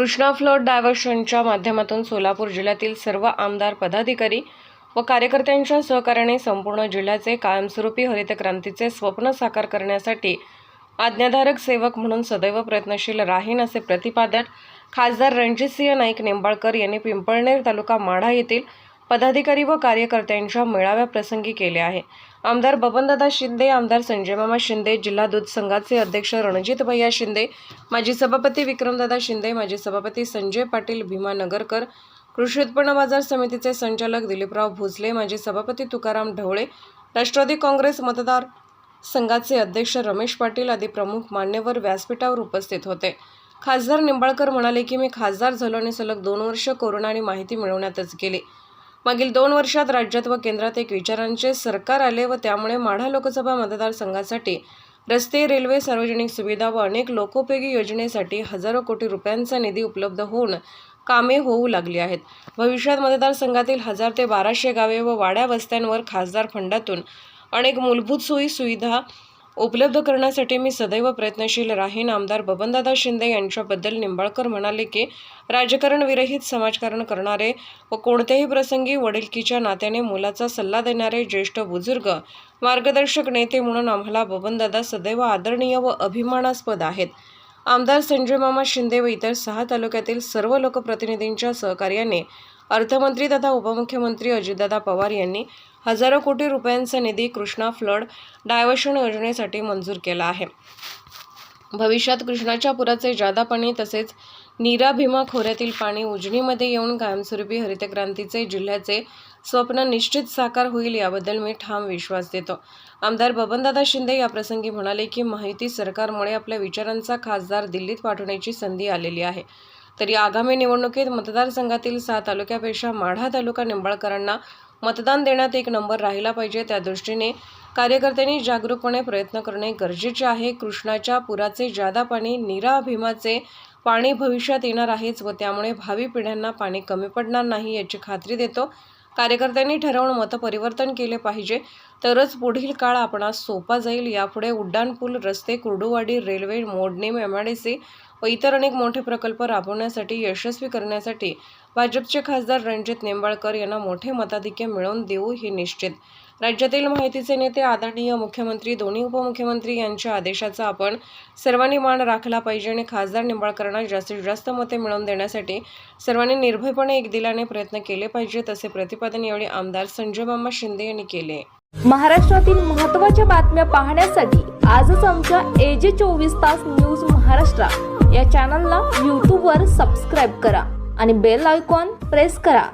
Krishna float डायव्हर्शनच्या माध्यमातून सोलापूर जिल्ह्यातील सर्व आमदार पदाधिकारी व कार्यकर्त्यांच्या सहकार्याने संपूर्ण जिल्ह्याचे कायमस्वरूपी हरित क्रांतीचे स्वप्न साकार करण्यासाठी आज्ञाधारक सेवक म्हणून सदैव प्रयत्नशील राहीन असे प्रतिपादन खासदार रणजितसिंह नाईक निंबाळकर यांनी पिंपळनेर तालुका माढा येथील पदाधिकारी व कार्यकर्त्यांच्या मेळाव्याप्रसंगी केले आहे. आमदार बबनदादा शिंदे आमदार संजयमामा शिंदे जिल्हा दूध संघाचे अध्यक्ष रणजित भैया शिंदे माजी सभापती विक्रमदादा शिंदे माजी सभापती संजय पाटील भीमा नगरकर कृषी उत्पन्न बाजार समितीचे संचालक दिलीपराव भोसले माजी सभापती तुकाराम ढवळे राष्ट्रवादी काँग्रेस मतदार संघाचे अध्यक्ष रमेश पाटील आदी प्रमुख मान्यवर व्यासपीठावर उपस्थित होते. खासदार निंबाळकर म्हणाले की मी खासदार झालो आणि सलग दोन वर्ष कोरोना आणि माहिती मिळवण्यातच गेली. मागील दोन वर्षात राज्यात व केंद्रात एक विचारांचे सरकार आले व त्यामुळे माढा लोकसभा मतदारसंघासाठी रस्ते रेल्वे सार्वजनिक सुविधा व अनेक लोकोपयोगी योजनेसाठी हजारो कोटी रुपयांचा निधी उपलब्ध होऊन कामे होऊ लागली आहेत. भविष्यात मतदारसंघातील हजार ते बाराशे गावे व वाड्या वस्त्यांवर खासदार फंडातून अनेक मूलभूत सोयी सुविधा उपलब्ध करण्यासाठी मी सदैव प्रयत्नशील राहीन. आमदार बबनदादा शिंदे यांच्याबद्दल निंबाळकर म्हणाले की राजकारण विरहित समाजकारण करणारे व कोणत्याही प्रसंगी वडिलकीच्या नात्याने मुलाचा सल्ला देणारे ज्येष्ठ बुजुर्ग मार्गदर्शक नेते म्हणून आम्हाला बबनदादा सदैव आदरणीय व अभिमानास्पद आहेत. आमदार संजय मामा शिंदे व इतर सहा तालुक्यातील सर्व लोकप्रतिनिधींच्या सहकार्याने अर्थमंत्री तथा उपमुख्यमंत्री अजितदादा पवार यांनी हजारो कोटी रुपयांचा निधी कृष्णा फ्लड डायव्हर्शन योजनेसाठी मंजूर केला आहे. भविष्यात कृष्णाच्या पुराचे जादा पाणी तसेच नीरा भीमा खोऱ्यातील पाणी उजनीमध्ये येऊन कायमस्वरूपी हरितक्रांतीचे जिल्ह्याचे स्वप्न निश्चित साकार होईल याबद्दल मी ठाम विश्वास देतो. आमदार बबनदादा शिंदे याप्रसंगी म्हणाले की माहिती सरकारमुळे आपल्या विचारांचा खासदार दिल्लीत पाठवण्याची संधी आलेली आहे. तरी आगामी निवडणुकीत मतदारसंघातील सहा तालुक्यापेक्षा माढा तालुका निंबाळकरांना मतदान देण्यात एक नंबर राहिला पाहिजे. त्या दृष्टीने कार्यकर्त्यांनी जागरूकपणे प्रयत्न करणे गरजेचे आहे. कृष्णाच्या पुराचे जादा पाणी नीरा भीमाचे पाणी भविष्यात येणार आहेच व त्यामुळे भावी पिढ्यांना पाणी कमी पडणार नाही याची खात्री देतो. कार्यकर्त्यांनी ठरवून मतपरिवर्तन केले पाहिजे. तरच पुढील काळ आपणास सोपा जाईल. यापुढे उड्डाणपूल रस्ते कुर्डुवाडी रेल्वे मोडणीम एमआयडीसी व इतर अनेक मोठे प्रकल्प राबवण्यासाठी यशस्वी करण्यासाठी भाजपचे खासदार रणजित निंबाळकर यांना मोठे मताधिक्य मिळवून देऊ हे निश्चित. राज्यातील माहितीचे नेते आदरणीय मुख्यमंत्री दोन्ही उपमुख्यमंत्री यांच्या आदेशाचा आपण सर्वांनी मान राखला पाहिजे आणि खासदार निंबाळकरांना जास्तीत जास्त मते मिळवून देण्यासाठी सर्वांनी निर्भयपणे एक दिलाने प्रयत्न केले पाहिजेत असे प्रतिपादन यावेळी आमदार संजय मामा शिंदे यांनी केले. महाराष्ट्रातील महत्त्वाच्या बातम्या पाहण्यासाठी आजच आमच्या एजे चोवीस तास न्यूज महाराष्ट्र या चॅनलला यूट्यूबवर सबस्क्राईब करा आणि बेल आयकॉन प्रेस करा.